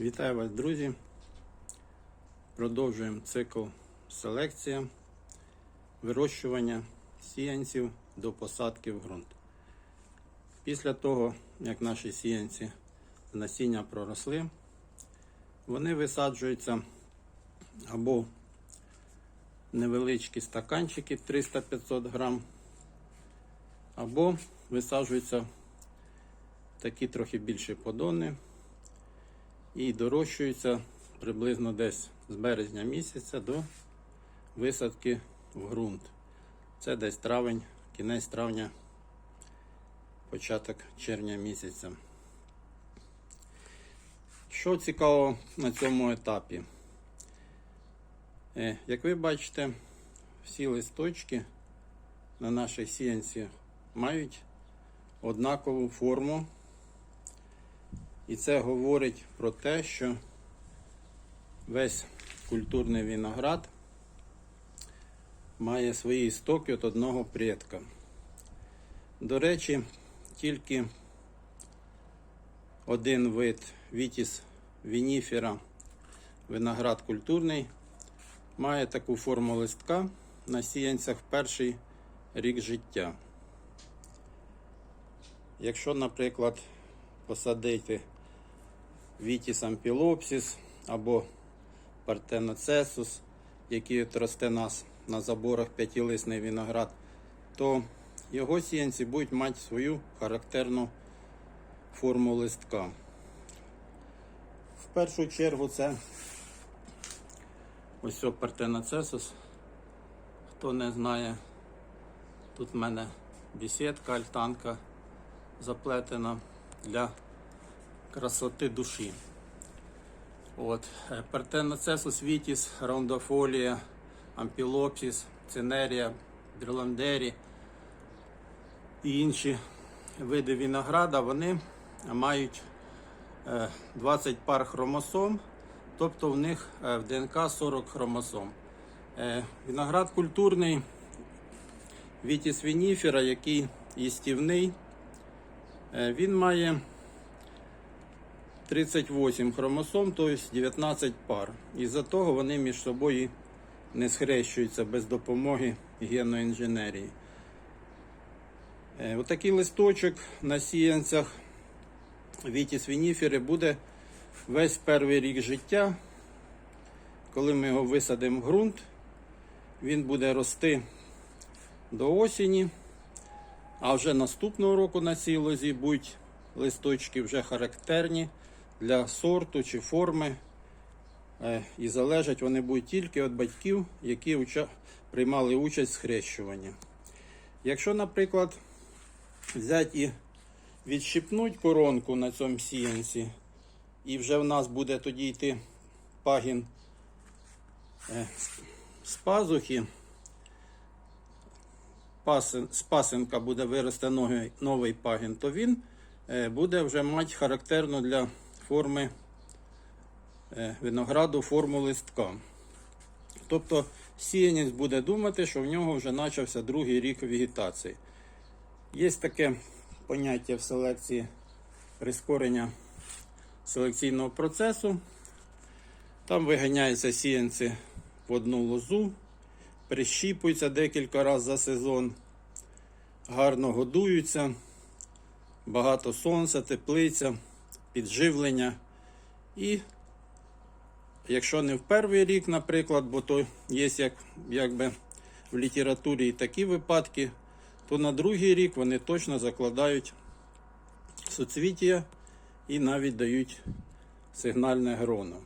Вітаю вас, друзі. Продовжуємо цикл селекція, вирощування сіянців до посадки в ґрунт. Після того, як наші сіянці з насіння проросли, вони висаджуються або невеличкі стаканчики 300-500 грам, або висаджуються такі трохи більші подони і дорощуються приблизно десь з березня місяця до висадки в ґрунт. Це десь травень, кінець травня, початок червня місяця. Що цікаво на цьому етапі? Е, Як ви бачите, всі листочки на нашій сіянці мають однакову форму. І це говорить про те, що весь культурний виноград має свої істоки від одного предка. До речі, тільки один вид вітіс вініфера, виноград культурний, має таку форму листка на сіянцях перший рік життя. Якщо, наприклад, посадити Вітіс ампілопсис або партеноцесус, який от росте нас на заборах п'ятилисний виноград, то його сіянці будуть мати свою характерну форму листка. В першу чергу це ось партеноцесус. Хто не знає, тут в мене бесідка, альтанка заплетена для красоти душі. От. е, Партеноцесус вітіс, раундофолія, ампілопсис, цинерія, бірландері і інші види винограда, вони мають е, 20 пар хромосом, тобто в них е, в ДНК 40 хромосом. Е, Виноград культурний вітіс вініфера, який їстівний, е, він має 38 хромосом, тобто 19 пар. Із-за того вони між собою не схрещуються без допомоги генної інженерії. Е, Отакий листочок на сіянцях Вітіс вініфери буде весь перший рік життя. Коли ми його висадимо в ґрунт, він буде рости до осені, а вже наступного року на цій лозі будуть листочки вже характерні для сорту чи форми. Е, І залежать вони будуть тільки від батьків, які приймали участь в схрещуванні. Якщо, наприклад, взяти і відщипнути коронку на цьому сіянці, і вже в нас буде тоді йти пагін е, з- пазухи, з пасинка буде вирости новий, новий пагін, то він е, буде вже мати характерну для форми е, винограду форму листка. Тобто сіянець буде думати, що в нього вже почався другий рік вегетації. Є таке поняття в селекції прискорення селекційного процесу. Там виганяються сіянці в одну лозу, прищіпуються декілька разів за сезон, гарно годуються, багато сонця, теплиця, підживлення. І якщо не в перший рік, наприклад, бо то є як, якби в літературі і такі випадки, то на другий рік вони точно закладають суцвіття і навіть дають сигнальне гроно.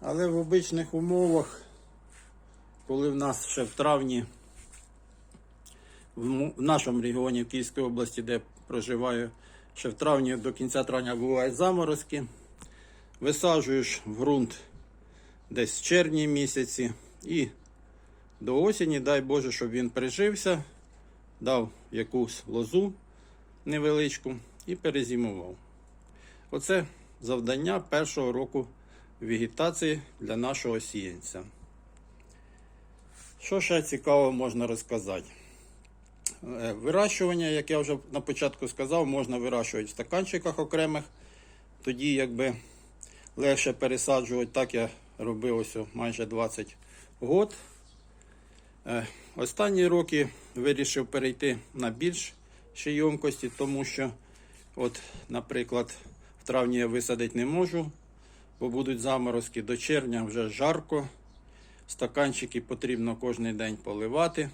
Але в обичних умовах, коли в нас ще в травні, в нашому регіоні в Київській області, де проживаю, ще в травні до кінця травня бувають заморозки, висаджуєш в ґрунт десь в червні місяці і до осені, дай Боже, щоб він прижився, дав якусь лозу невеличку і перезимував. Оце завдання першого року вегетації для нашого сіянця. Що ще цікаво можна розказати? Е, Вирощування, як я вже на початку сказав, можна вирощувати в стаканчиках окремих. Тоді якби легше пересаджувати. Так я робив ось майже 20 год. Е, Останні роки вирішив перейти на більш ємкості, тому що, от, наприклад, в травні я висадити не можу, бо будуть заморозки до червня вже жарко. Стаканчики потрібно кожен день поливати.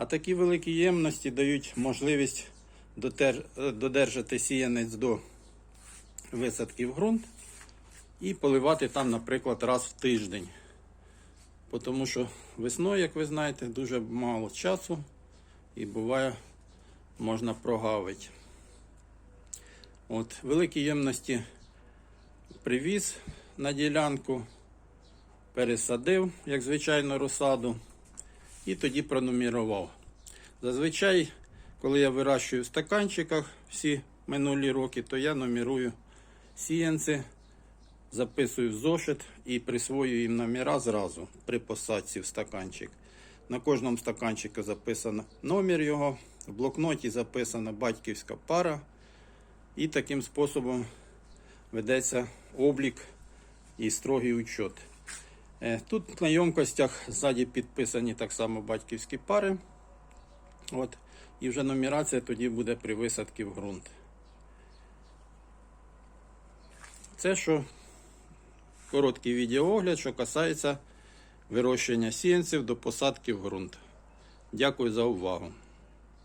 А такі великі ємності дають можливість додержати сіянець до висадки в ґрунт і поливати там, наприклад, раз в тиждень. Тому що весною, як ви знаєте, дуже мало часу і буває можна прогавити. От, великі ємності привіз на ділянку, пересадив, як звичайно, розсаду, і тоді пронумерував. Зазвичай, коли я вирощую в стаканчиках всі минулі роки, то я нумерую сіянці, записую в зошит і присвоюю їм номера зразу при посадці в стаканчик. На кожному стаканчику записано номер його, в блокноті записана батьківська пара, і таким способом ведеться облік і строгий учет. Е, Тут на ємкостях ззаді підписані так само батьківські пари. От, і вже нумерація тоді буде при висадці в ґрунт. Це що короткий відеоогляд, що касається вирощення сіянців до посадки в ґрунт. Дякую за увагу.